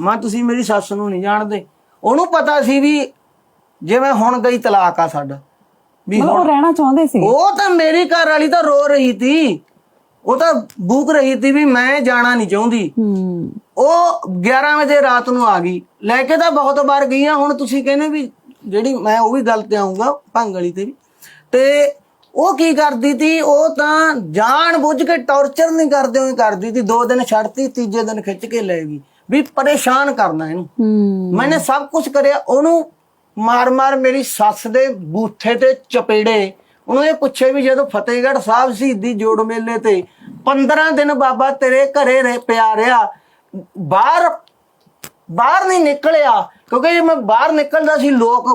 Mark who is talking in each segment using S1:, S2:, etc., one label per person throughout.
S1: ਮੈਂ ਤੁਸੀਂ ਮੇਰੀ ਸੱਸ ਨੂੰ ਨਹੀਂ ਜਾਣਦੇ। ਉਹਨੂੰ ਪਤਾ ਸੀ ਵੀ ਜਿਵੇਂ ਹੁਣ ਗਈ ਤਲਾਕ ਆ ਸਾਡਾ ਵੀ
S2: ਮਤਲਬ ਉਹ ਰਹਿਣਾ ਚਾਹੁੰਦੇ ਸੀ।
S1: ਉਹ ਤਾਂ ਮੇਰੀ ਘਰ ਵਾਲੀ ਤਾਂ ਰੋ ਰਹੀ ਸੀ। ਉਹ ਤਾਂ ਬੂਕ ਰਹੀ ਸੀ ਵੀ ਮੈਂ ਜਾਣਾ ਨਹੀਂ ਚਾਹੁੰਦੀ।
S2: ਹੂੰ।
S1: ਉਹ 11 ਵਜੇ ਰਾਤ ਨੂੰ ਆ ਗਈ। ਲੈ ਕੇ ਤਾਂ ਬਹੁਤ ਵਾਰ ਗਈ ਆ ਹੁਣ ਤੁਸੀਂ ਕਹਿੰਦੇ ਵੀ ਜਿਹੜੀ ਮੈਂ ਉਹ ਵੀ ਗੱਲ ਤੇ ਆਉਂਗਾ ਭੰਗ ਵਾਲੀ ਤੇ ਵੀ। ਤੇ ਉਹ ਕੀ ਕਰਦੀ ਤੀ ਉਹ ਤਾਂ ਜਾਣ ਬੁੱਝ ਕੇ ਟੌਰਚਰ ਨਹੀਂ ਕਰਦੇ ਹੋਏ ਕਰਦੀ ਤੀ ਦੋ ਦਿਨ ਛੱਡਤੀ ਤੀਜੇ ਦਿਨ ਖਿੱਚ ਕੇ ਲੈ ਗਈ। ਵੀ ਪਰੇਸ਼ਾਨ ਕਰਨਾ ਇਹਨੂੰ। ਮੈਨੇ ਸਭ ਕੁਝ ਕਰਿਆ ਉਹਨੂੰ ਮਾਰ-ਮਾਰ ਮੇਰੀ ਸੱਸ ਦੇ ਬੂਥੇ ਤੇ ਚਪੇੜੇ। ਉਹਨੂੰ ਇਹ ਪੁੱਛੇ ਵੀ ਜਦੋਂ ਫਤਿਹਗੜ੍ਹ ਸਾਹਿਬ ਸ਼ਹੀਦੀ ਜੋੜ ਮੇਲੇ ਤੇ 15 ਦਿਨ ਬਾਬਾ ਤੇਰੇ ਘਰੇ ਰਹਿ ਪਿਆ ਰਿਹਾ ਬਾਹਰ ਬਾਹਰ ਨਹੀਂ ਨਿਕਲਿਆ। ਕਿਉਂਕਿ ਜੇ ਮੈਂ ਬਾਹਰ ਨਿਕਲਦਾ ਸੀ ਲੋਕ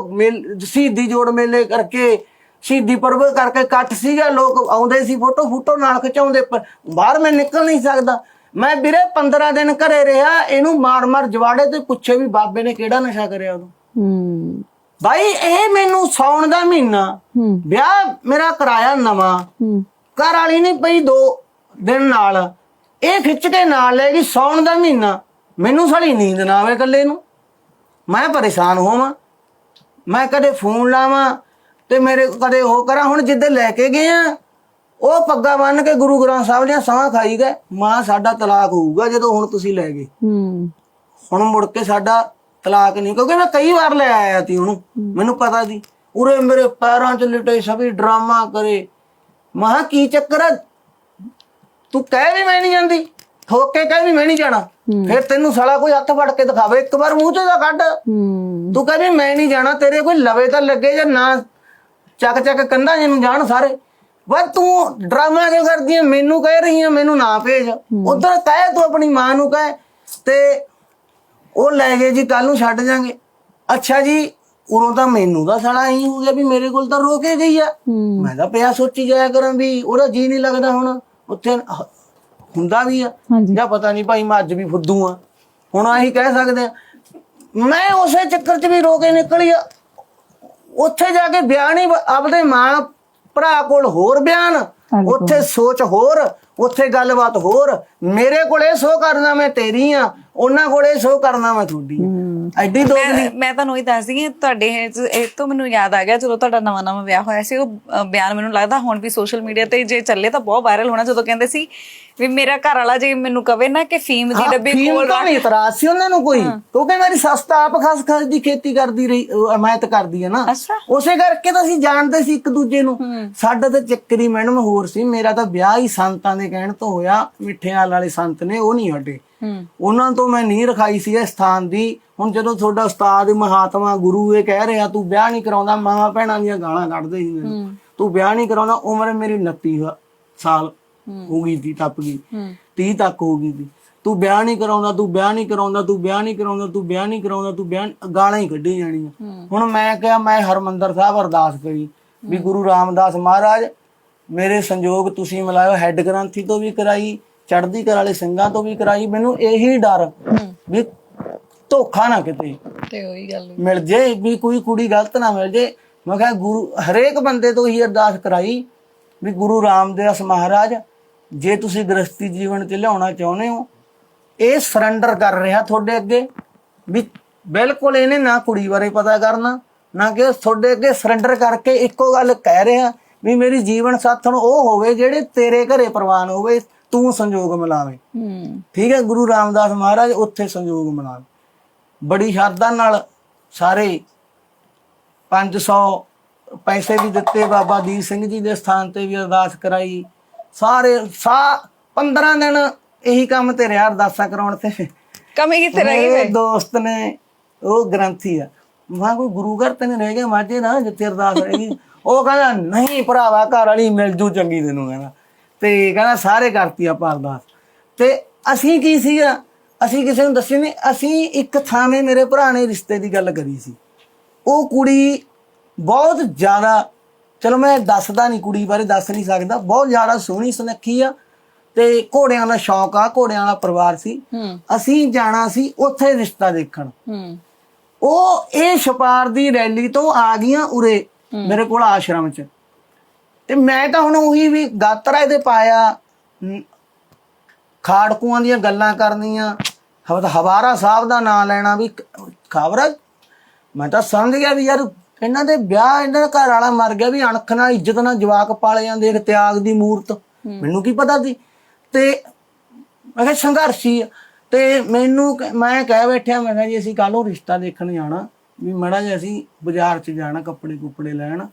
S1: ਸ਼ਹੀਦੀ ਜੋੜ ਮੇਲੇ ਕਰਕੇ ਸ਼ਹੀਦੀ ਪਰਬ ਕਰਕੇ ਇਕੱਠ ਸੀਗਾ ਲੋਕ ਆਉਂਦੇ ਸੀ ਫੋਟੋ ਫੋਟੋ ਨਾਲ ਖਿਚਾਉਂਦੇ ਪਰ ਬਾਹਰ ਮੈਂ ਨਿਕਲ ਨਹੀਂ ਸਕਦਾ। ਮੈਂ ਵੀਰੇ 15 ਦਿਨ ਘਰੇ ਰਿਹਾ ਇਹਨੂੰ ਮਾਰ-ਮਾਰ ਜਵਾੜੇ ਤੇ ਪੁੱਛੇ ਵੀ ਬਾਬੇ ਨੇ ਕਿਹੜਾ ਨਸ਼ਾ ਕਰਿਆ ਉਦੋਂ।
S2: ਹੂੰ।
S1: ਭਾਈ ਇਹ ਮੈਨੂੰ ਸੌਣ ਦਾ ਮਹੀਨਾ।
S2: ਹੂੰ।
S1: ਵਿਆਹ ਮੇਰਾ ਕਰਾਇਆ ਨਵਾਂ।
S2: ਹੂੰ।
S1: ਘਰ ਵਾਲੀ ਨਹੀਂ ਪਈ ਦੋ ਦਿਨ ਨਾਲ। ਇਹ ਖਿੱਚ ਕੇ ਨਾਲ ਲੈ ਗਈ ਸੌਣ ਦਾ ਮਹੀਨਾ। ਮੈਨੂੰ ਸਾਲੀ ਨੀਂਦ ਨਾ ਆਵੇ ਇਕੱਲੇ ਨੂੰ। ਮੈਂ ਪਰੇਸ਼ਾਨ ਹੋਵਾਂ। ਮੈਂ ਕਦੇ ਫੋਨ ਲਾਵਾਂ ਤੇ ਮੇਰੇ ਕਦੇ ਉਹ ਕਰਾਂ। ਹੁਣ ਜਿੱਦੇ ਲੈ ਕੇ ਗਏ ਆ ਉਹ ਪੱਗਾ ਬੰਨ ਕੇ ਗੁਰੂ ਗ੍ਰੰਥ ਸਾਹਿਬ ਦੀਆਂ ਸਮਾਂ ਖਾਈ ਗਏ। ਮਾਂ ਸਾਡਾ ਤਲਾਕ ਹੋਊਗਾ ਜਦੋਂ ਹੁਣ ਤੁਸੀਂ ਲੈ ਗਏ।
S2: ਹੂੰ।
S1: ਹੁਣ ਮੁੜ ਕੇ ਸਾਡਾ ਤਲਾਕ ਨਹੀਂ ਕਿਉਂਕਿ ਮੈਂ ਕਈ ਵਾਰ ਲੈ ਆਇਆ ਤੀ ਉਹਨੂੰ। ਮੈਨੂੰ ਪਤਾ ਸੀ। ਉਰੇ ਮੇਰੇ ਪੈਰਾਂ 'ਚ ਲਿਟੇ ਸਭੀ ਡਰਾਮਾ ਕਰੇ। ਮਹਾ ਕੀ ਚੱਕਰ ਆ? ਤੂੰ ਕਹਿ ਵੀ ਮੈਂ ਨਹੀਂ ਜਾਂਦੀ। ਠੋਕ ਕੇ ਕਹਿ ਵੀ ਮੈਂ ਨਹੀਂ ਜਾਣਾ। ਫਿਰ ਤੈਨੂੰ ਸਾਲਾ ਕੋਈ ਹੱਥ ਫੜ ਕੇ ਦਿਖਾਵੇ। ਇੱਕ ਵਾਰ ਮੂੰਹ 'ਚ ਤਾਂ ਕੱਢ। ਤੂੰ ਕਹਿੰਦੀ ਮੈਂ ਨਹੀਂ ਜਾਣਾ ਤੇਰੇ ਕੋਈ ਲਵੇ ਤਾਂ ਲੱਗੇ ਜਾਂ ਨਾ। ਚੱਕ ਚੱਕ ਕੰਧਾਂ ਜਿਹਨੂੰ ਜਾਣ ਸਾਰੇ। ਬਸ ਤੂੰ ਡਰਾਮਾ ਕਿਉਂ ਕਰਦੀ ਹੈ ਮੈਨੂੰ ਕਹਿ ਰਹੀ ਹੈ ਮੈਨੂੰ ਨਾ ਭੇਜ। ਉਧਰ ਕਹਿ ਤੂੰ ਆਪਣੀ ਮਾਂ ਨੂੰ ਕਹਿ। ਤੇ ਉਹ ਲੈ ਗਏ ਜੀ ਕੱਲ ਨੂੰ ਛੱਡ ਜਾਾਂਗੇ। ਅੱਛਾ ਜੀ ਉਰੋਂ ਤਾਂ ਮੈਨੂੰ ਤਾਂ ਸਾਲਾ ਹੀ ਹੋ ਗਿਆ ਵੀ ਮੇਰੇ ਕੋਲ ਤਾਂ ਰੋ ਕੇ ਗਈ ਆ। ਮੈਂ ਤਾਂ ਪਿਆ ਸੋਚੀ ਜਾਇਆ ਕਰਾਂ ਵੀ ਉਹਦਾ ਜੀ ਨਹੀਂ ਲੱਗਦਾ ਹੁਣ। ਉੱਥੇ ਹੁੰਦਾ ਵੀ ਆ। ਜਾਂ ਪਤਾ ਨਹੀਂ ਭਾਈ ਮੈਂ ਅੱਜ ਵੀ ਫੁੱਦੂ ਆ। ਹੁਣ ਆਹੀ ਕਹਿ ਸਕਦੇ ਆ। ਮੈਂ ਉਸੇ ਚੱਕਰ 'ਚ ਵੀ ਰੋ ਕੇ ਨਿਕਲੀ ਆ। ਉੱਥੇ ਜਾ ਕੇ ਬਿਆਨ ਹੀ ਆਪਦੇ ਮਾਂ ਭਰਾ ਕੋਲ ਹੋਰ ਬਿਆਨ। ਉੱਥੇ ਸੋਚ ਹੋਰ ਉੱਥੇ ਗੱਲਬਾਤ ਹੋਰ ਮੇਰੇ ਕੋਲ ਸੋ ਕਰਨਾ ਮੈਂ ਤੇਰੀ ਆ ਉਹਨਾਂ ਕੋਲ ਸੋ ਕਰਨਾ ਮੈਂ ਤੁਹਾਡੀ ਆ। ਐਡੀ ਦੋ
S3: ਮੈਂ ਮੈਂ ਤੁਹਾਨੂੰ ਇਹ ਦੱਸਦੀ ਹਾਂ ਤੁਹਾਡੇ ਇਹ ਤੋਂ ਮੈਨੂੰ ਯਾਦ ਆ ਗਿਆ ਜਦੋਂ ਤੁਹਾਡਾ ਨਵਾਂ ਨਵਾਂ ਵਿਆਹ ਹੋਇਆ ਸੀ ਉਹ ਅ, ਬਿਆਨ ਮੈਨੂੰ ਲੱਗਦਾ ਹੁਣ ਵੀ ਸੋਸ਼ਲ ਮੀਡੀਆ ਤੇ ਜੇ ਚੱਲੇ ਤਾਂ ਬਹੁਤ ਵਾਇਰਲ ਹੋਣਾ ਜਦੋਂ ਕਹਿੰਦੇ ਸੀ ਵੀ ਮੇਰਾ ਘਰ ਵਾਲਾ ਜੇ ਮੈਨੂੰ ਕਵੇ ਨਾ ਕਿ ਫੀਮ ਦੀ ਡੱਬੀ
S1: ਫੀਮ
S3: ਕੋਲ
S1: ਤਾਂ ਨਹੀਂ ਇਤਰਾਜ਼ ਸੀ ਉਹਨਾਂ ਨੂੰ ਕੋਈ। ਕਿਉਂਕਿ ਮੇਰੀ ਸੱਸ ਤਾਂ ਆਪ ਖਾਸ ਖਾਸ ਦੀ ਖੇਤੀ ਕਰਦੀ ਰਹੀ ਅਹ ਹਮਾਇਤ ਕਰਦੀ ਹੈ ਨਾ।
S3: ਅੱਛਾ।
S1: ਉਸੇ ਕਰਕੇ ਤਾਂ ਅਸੀਂ ਜਾਣਦੇ ਸੀ ਇੱਕ ਦੂਜੇ ਨੂੰ। ਸਾਡਾ ਤਾਂ ਚੱਕਰੀ ਮੈਡਮ ਹੋਰ ਸੀ ਮੇਰਾ ਤਾਂ ਵਿਆਹ ਹੀ ਸੰਤਾਂ ਦੇ ਕਹਿਣ ਤੋਂ ਹੋਇਆ ਮਿੱਠਿਆਲ ਵਾਲੇ ਸੰਤ ਨੇ ਉਹ ਨਹੀਂ ਹਟੇ। ਉਹਨਾਂ ਤੋਂ ਮੈਂ ਨਹੀਂ ਰਖਾਈ ਸੀ ਇਹ ਸਥਾਨ ਦੀ। ਹੁਣ ਜਦੋਂ ਤੁਹਾਡਾ ਉਸਤਾਦ ਮਹਾਤਮਾ ਗੁਰੂ ਇਹ ਕਹਿ ਰਿਹਾ ਤੂੰ ਵਿਆਹ ਨਹੀਂ ਕਰਾਉਂਦਾ ਮਾਂ ਭੈਣਾਂ ਦੀਆਂ ਗਾਲਾਂ ਕੱਢਦੇ ਸੀ ਮੈਨੂੰ। ਤੂੰ ਵਿਆਹ ਨਹੀਂ ਕਰਾਉਂਦਾ ਉਮਰ ਮੇਰੀ 29 ਵਾ- ਸਾਲ ਹੋ। ਗਈ ਸੀ ਟੱਪ ਗਈ। 30 ਤੱਕ ਹੋ ਗਈ ਸੀ। ਤੂੰ ਵਿਆਹ ਨਹੀਂ ਕਰਾਉਂਦਾ ਤੂੰ ਵਿਆਹ ਨਹੀਂ ਕਰਾਉਂਦਾ ਤੂੰ ਵਿਆਹ ਨਹੀਂ ਕਰਾਉਂਦਾ ਤੂੰ ਵਿਆਹ ਨਹੀਂ ਕਰਾਉਂਦਾ ਤੂੰ ਵਿਆਹ ਗਾਲਾਂ ਹੀ ਕੱਢੀ ਜਾਣੀਆਂ। ਹੁਣ ਮੈਂ ਕਿਹਾ ਮੈਂ ਹਰਮੰਦਰ ਸਾਹਿਬ ਅਰਦਾਸ ਕਰੀ ਵੀ ਗੁਰੂ ਰਾਮਦਾਸ ਮਹਾਰਾਜ ਮੇਰੇ ਸੰਜੋਗ ਤੁਸੀਂ ਮਿਲਾਇਓ ਹੈੱਡ ਗ੍ਰੰਥੀ ਤੋਂ ਵੀ ਕਰਾਈ ਚੜ੍ਹਦੀ ਕਲਾ ਵਾਲੇ ਸਿੰਘਾਂ ਤੋਂ ਵੀ ਕਰਾਈ ਮੈਨੂੰ ਇਹੀ ਡਰ ਵੀ ਧੋਖਾ ਨਾ ਕਿਤੇ।
S3: ਤੇ ਉਹੀ ਗੱਲ
S1: ਮਿਲ ਜੇ ਵੀ ਕੋਈ ਕੁੜੀ ਗਲਤ ਨਾ ਮਿਲ ਜੇ ਮੈਂ ਕਿਹਾ ਗੁਰੂ ਹਰੇਕ ਬੰਦੇ ਤੋਂ ਹੀ ਅਰਦਾਸ ਕਰਾਈ ਵੀ ਗੁਰੂ ਰਾਮਦਾਸ ਮਹਾਰਾਜ ਜੇ ਤੁਸੀਂ ਗ੍ਰਸਤੀ ਜੀਵਨ ਤੇ ਲਿਆਉਣਾ ਚਾਹੁੰਦੇ ਹੋ ਇਹ ਸਰੈਂਡਰ ਕਰ ਰਿਹਾ ਤੁਹਾਡੇ ਅੱਗੇ ਵੀ ਬਿਲਕੁਲ ਇਹਨੇ ਨਾ ਕੁੜੀ ਬਾਰੇ ਪਤਾ ਕਰਨਾ ਨਾ ਕਿ ਤੁਹਾਡੇ ਅੱਗੇ ਸਰੈਂਡਰ ਕਰਕੇ ਇੱਕੋ ਗੱਲ ਕਹਿ ਰਿਹਾ ਵੀ ਮੇਰੀ ਜੀਵਨ ਸਾਥਣ ਉਹ ਹੋਵੇ ਜਿਹੜੇ ਤੇਰੇ ਘਰੇ ਪ੍ਰਵਾਨ ਹੋਵੇ ਤੂੰ ਸੰਜੋਗ ਮਿਲਾਵੇਂ।
S3: ਹੂੰ।
S1: ਠੀਕ ਹੈ ਗੁਰੂ ਰਾਮਦਾਸ ਮਹਾਰਾਜ ਉੱਥੇ ਸੰਯੋਗ ਮਨਾਵੇ ਬੜੀ ਸ਼ਰਧਾ ਨਾਲ ਸਾਰੇ 500 ਪੈਸੇ ਵੀ ਦਿੱਤੇ ਬਾਬਾ ਦੀਪ ਸਿੰਘ ਜੀ ਦੇ ਸਥਾਨ ਤੇ ਵੀ ਅਰਦਾਸ ਕਰਾਈ। ਸਾਰੇ ਸਾ 15 ਦਿਨ ਇਹੀ ਕੰਮ ਤੇ ਰਿਹਾ ਅਰਦਾਸਾਂ ਕਰਾਉਣ ਤੇ।
S3: ਕਮੀ ਕਿੱਥੇ ਰਹਿ
S1: ਮੇਰੇ ਦੋਸਤ ਨੇ ਉਹ ਗ੍ਰੰਥੀ ਆ। ਮੈਂ ਕੋਈ ਗੁਰੂ ਘਰ ਤੇ ਨਹੀਂ ਰਹਿ ਗਿਆ ਮਾਝੇ ਨਾ ਜਿੱਥੇ ਅਰਦਾਸ ਰਹੇਗੀ ਉਹ ਕਹਿੰਦਾ ਨਹੀਂ ਭਰਾਵਾ ਘਰ ਵਾਲੀ ਮਿਲ ਜੂ ਚੰਗੀ ਤੈਨੂੰ ਕਹਿੰਦਾ। ਤੇ ਕਹਿੰਦਾ ਸਾਰੇ ਕਰਤੀ ਆਪਾਂ ਅਰਦਾਸ ਤੇ ਅਸੀਂ ਕੀ ਸੀਗਾ? ਅਸੀਂ ਕਿਸੇ ਨੂੰ ਦੱਸੀ ਨਹੀਂ ਅਸੀਂ ਇੱਕ ਥਾਵੇਂ ਮੇਰੇ ਭਰਾ ਨੇ ਰਿਸ਼ਤੇ ਦੀ ਗੱਲ ਕਰੀ ਸੀ। ਉਹ ਕੁੜੀ ਬਹੁਤ ਜ਼ਿਆਦਾ ਚਲੋ ਮੈਂ ਦੱਸਦਾ ਨਹੀਂ ਕੁੜੀ ਬਾਰੇ ਦੱਸ ਨਹੀਂ ਸਕਦਾ ਬਹੁਤ ਜ਼ਿਆਦਾ ਸੋਹਣੀ ਸੁਨੱਖੀ ਆ ਤੇ ਘੋੜਿਆਂ ਦਾ ਸ਼ੌਕ ਆ ਘੋੜਿਆਂ ਦਾ ਪਰਿਵਾਰ ਸੀ। ਅਸੀਂ ਜਾਣਾ ਸੀ ਉੱਥੇ ਰਿਸ਼ਤਾ ਦੇਖਣ। ਉਹ ਇਹ ਛਪਾਰ ਦੀ ਰੈਲੀ ਤੋਂ ਆ ਗਈਆਂ ਉਰੇ ਮੇਰੇ ਕੋਲ ਆਸ਼ਰਮ 'ਚ। ਤੇ ਮੈਂ ਤਾਂ ਹੁਣ ਉਹੀ ਵੀ ਗਾਤਰਾ ਇਹਦੇ ਪਾਇਆ। ਖਾੜਕੂਆਂ ਦੀਆਂ ਗੱਲਾਂ ਕਰਨੀਆਂ। ਹਵਾ ਹਵਾਰਾ ਸਾਹਿਬ ਦਾ ਨਾਮ ਲੈਣਾ ਵੀ ਖਬਰ ਮੈਂ ਤਾਂ ਸਮਝ ਗਿਆ ਵੀ ਯਾਰ ਇਹਨਾਂ ਦੇ ਵਿਆਹ ਇਹਨਾਂ ਦਾ ਘਰ ਵਾਲਾ ਮਰ ਗਿਆ ਵੀ ਅਣਖ ਨਾਲ ਇੱਜ਼ਤ ਨਾਲ ਜਵਾਕ ਪਾਲੇ ਜਾਂਦੇ ਇੱਕ ਤਿਆਗ ਦੀ ਮੂਰਤ। ਮੈਨੂੰ ਕੀ ਪਤਾ ਸੀ? ਤੇ ਮੈਂ ਕਿਹਾ ਸੰਘਰਸ਼ੀ ਤੇ ਮੈਨੂੰ ਮੈਂ ਕਹਿ ਬੈਠਿਆ ਮੈਂ ਕਿਹਾ ਜੀ ਅਸੀਂ ਕੱਲ ਨੂੰ ਰਿਸ਼ਤਾ ਦੇਖਣ ਜਾਣਾ। ਵੀ ਮੜਾ ਜਿਹਾ ਅਸੀਂ ਬਾਜ਼ਾਰ 'ਚ ਜਾਣਾ ਕੱਪੜੇ ਕੁੱਪੜੇ ਲੈਣ।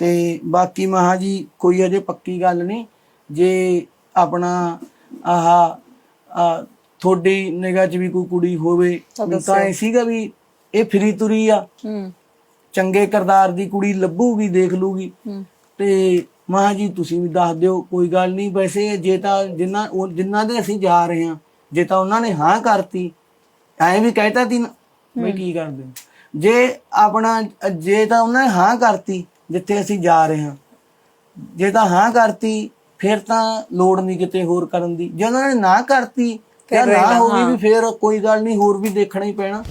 S1: ਤੇ ਬਾਕੀ ਮਹਾ ਜੀ ਕੋਈ ਅਜੇ ਪੱਕੀ ਗੱਲ ਨਹੀਂ। ਜੇ ਆਪਣਾ ਆਹ ਤੁਹਾਡੀ ਨਿਗਾਹ 'ਚ ਵੀ ਕੋਈ ਕੁੜੀ ਹੋਵੇ ਤਾਂ ਇਹ ਸੀਗਾ ਵੀ ਇਹ ਫਰੀ ਤੁਰੀ ਆ।
S3: ਹੂੰ।
S1: ਚੰਗੇ ਕਰਦਾਰ ਦੀ ਕੁੜੀ ਲੱਭੂਗੀ ਦੇਖ ਲੂਗੀ। ਤੇ ਮਾਂ ਜੀ ਤੁਸੀਂ ਵੀ ਦੱਸ ਦਿਓ ਕੋਈ ਗੱਲ ਨਹੀਂ। ਵੈਸੇ ਜੇ ਤਾਂ ਜਿੰਨਾ ਜਿੰਨਾ ਦੇ ਅਸੀਂ ਜਾ ਰਹੇ ਹਾਂ ਜੇ ਤਾਂ ਉਹਨਾਂ ਨੇ ਹਾਂ ਕਰਤੀ ਐਂ ਵੀ ਕਹਿਤਾ ਤੀ ਵੀ ਕੀ ਕਰਦੇ? ਜੇ ਆਪਣਾ ਜੇ ਤਾਂ ਉਹਨਾਂ ਨੇ ਹਾਂ ਕਰਤੀ ਜਿੱਥੇ ਅਸੀਂ ਜਾ ਰਹੇ ਹਾਂ। ਜੇ ਤਾਂ ਹਾਂ ਕਰਤੀ ਫਿਰ ਤਾਂ ਲੋੜ ਨਹੀਂ ਕਿਤੇ ਹੋਰ ਕਰਨ ਦੀ। ਜੇ ਉਹਨਾਂ ਨੇ ਨਾ ਕਰਤੀ ਜਾਂ ਨਾ ਹੋ। ਗਈ ਵੀ ਫਿਰ ਕੋਈ ਗੱਲ ਨਹੀਂ ਹੋਰ ਵੀ ਦੇਖਣਾ ਹੀ ਪੈਣਾ।